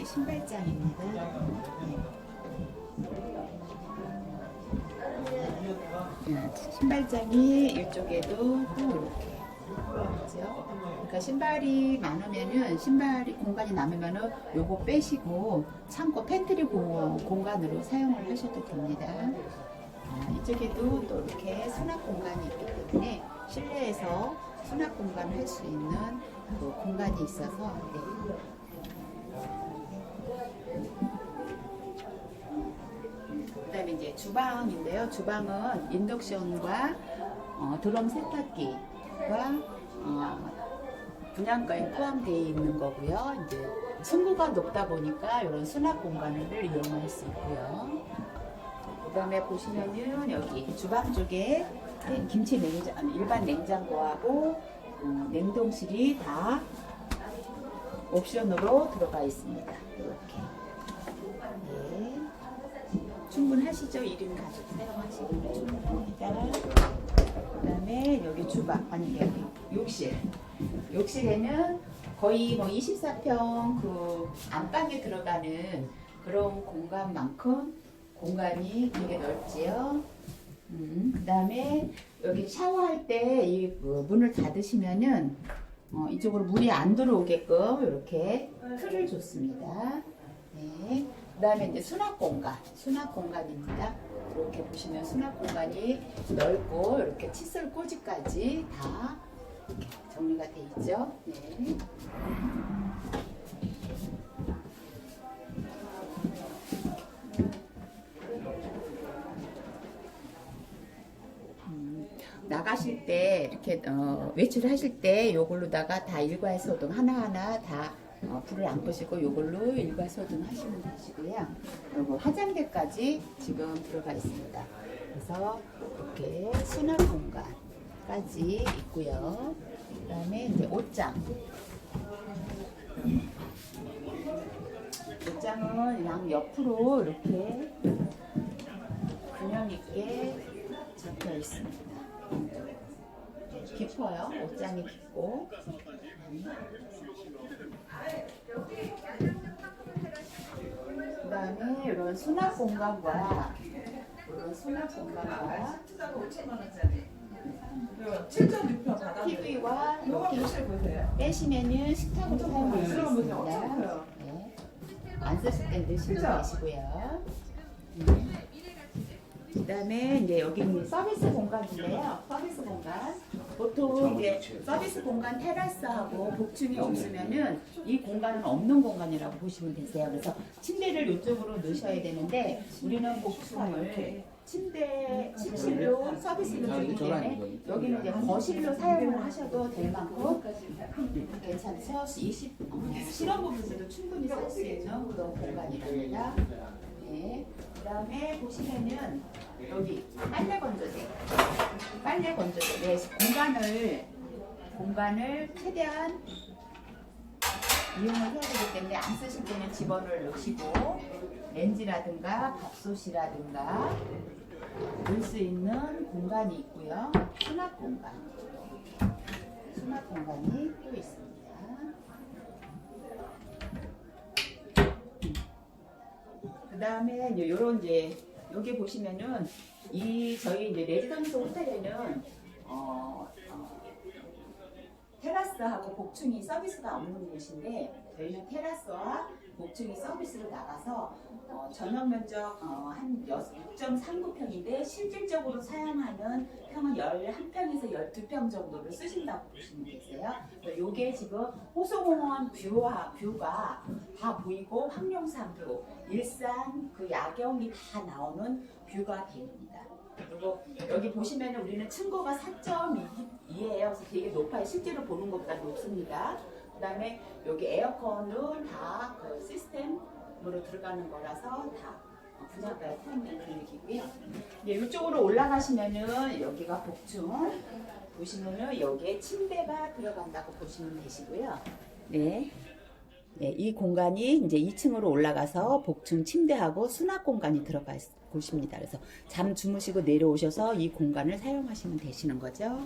이게 신발장입니다. 네, 신발장이 이쪽에도 이렇게 있죠. 그러니까 신발이 많으면은 신발이 공간이 남으면은 요거 빼시고 창고 팬트리 고- 공간으로 사용을 하셔도 됩니다. 아, 이쪽에도 또 이렇게 수납 공간이 있기 때문에 실내에서 수납 공간을 할 수 있는 그 공간이 있어서 네. 다음에 이제 주방인데요. 주방은 인덕션과 어, 드럼 세탁기가 어, 분양가에 포함되어 있는 거고요. 이제 층고가 높다 보니까 이런 수납 공간을 이용할 수 있고요. 그 다음에 보시면은 여기 주방 쪽에 네, 김치 냉장 일반 냉장고하고 어, 냉동실이 다 옵션으로 들어가 있습니다. 이렇게. 네. 충분하시죠? 1인 가족 사용하시면 충분합니다. 그다음에 여기 주방 아니 여기 욕실. 욕실에는 거의 뭐 24평 그 안방에 들어가는 그런 공간만큼 공간이 되게 넓지요. 음, 그다음에 여기 샤워할 때 이 문을 닫으시면은 어, 이쪽으로 물이 안 들어오게끔 이렇게 틀을 줬습니다. 네. 그다음에 이제 수납 공간, 수납 공간입니다. 이렇게 보시면 수납 공간이 넓고 이렇게 칫솔 꽂이까지 다 정리가 돼 있죠. 네. 음, 나가실 때 이렇게 어, 외출하실 때 요걸로다가 다 일괄 소등 하나하나 다 어, 불을 안 끄시고 요걸로 일괄소등 하시면 되시고요. 그리고 화장대까지 지금 들어가 있습니다. 그래서 이렇게 수납 공간까지 있고요. 그다음에 이제 옷장. 옷장은 양 옆으로 이렇게 균형 있게 잡혀 있습니다. 깊어요. 옷장이 깊고. 그 다음에 이런 수납 공간과 이런 수납 공간과 7.6평 받아. TV와 요거 이렇게 보실 보세요. 빼시면은 식탁으로 사용할 수 보세요. 있습니다. 커요. 네. 안 쓰실 때 넣으시면 그죠? 되시고요. 음. 그다음에 이제 여기는 서비스 공간인데요. 서비스 공간. 보통 이제 서비스 공간 테라스하고 복층이 없으면은 이 공간은 없는 공간이라고 보시면 되세요. 그래서 침대를 이쪽으로 넣으셔야 되는데 우리는 복층을 침대 침실로 서비스로 주기 때문에 여기는 이제 거실로 사용을 하셔도 될 만큼 괜찮죠? 20 어, 실험 부분도 충분히 쓸 수 있는 그런 공간이랍니다. 네. 그 다음에 보시면은 여기 빨래 건조대, 빨래 건조대. 네, 공간을 공간을 최대한 이용을 해야 되기 때문에 안 쓰실 때는 집어를 넣으시고 렌지라든가 밥솥이라든가 넣을 수 있는 공간이 있고요. 수납 공간, 수납 공간이 또 있습니다. 그 다음에 이제 요런 이제 여기 보시면은 이 저희 이제 레지던스 호텔에는 어, 어, 테라스하고 복층이 서비스가 없는 곳인데 저희는 테라스와 복층이 서비스로 나가서 어, 전용 면적 어, 한 6.39평인데 실질적으로 사용하는 평은 11평에서 12평 정도를 쓰신다고 보시면 되세요. 요게 지금 호수공원 뷰와 뷰가 다 보이고 황룡산뷰, 일산 그 야경이 다 나오는 뷰가 됩니다. 그리고 여기 보시면 우리는 층고가 4.2예요. 그래서 되게 높아요. 실제로 보는 것보다 높습니다. 그 다음에 여기 에어컨은 다 그 시스템으로 들어가는 거라서 다 분양가에 포함된 금액이고요. 네, 이쪽으로 올라가시면은 여기가 복층 보시면은 여기에 침대가 들어간다고 보시면 되시고요. 네. 네, 이 공간이 이제 2층으로 올라가서 복층 침대하고 수납 공간이 들어가 있, 곳입니다. 그래서 잠 주무시고 내려오셔서 이 공간을 사용하시면 되시는 거죠.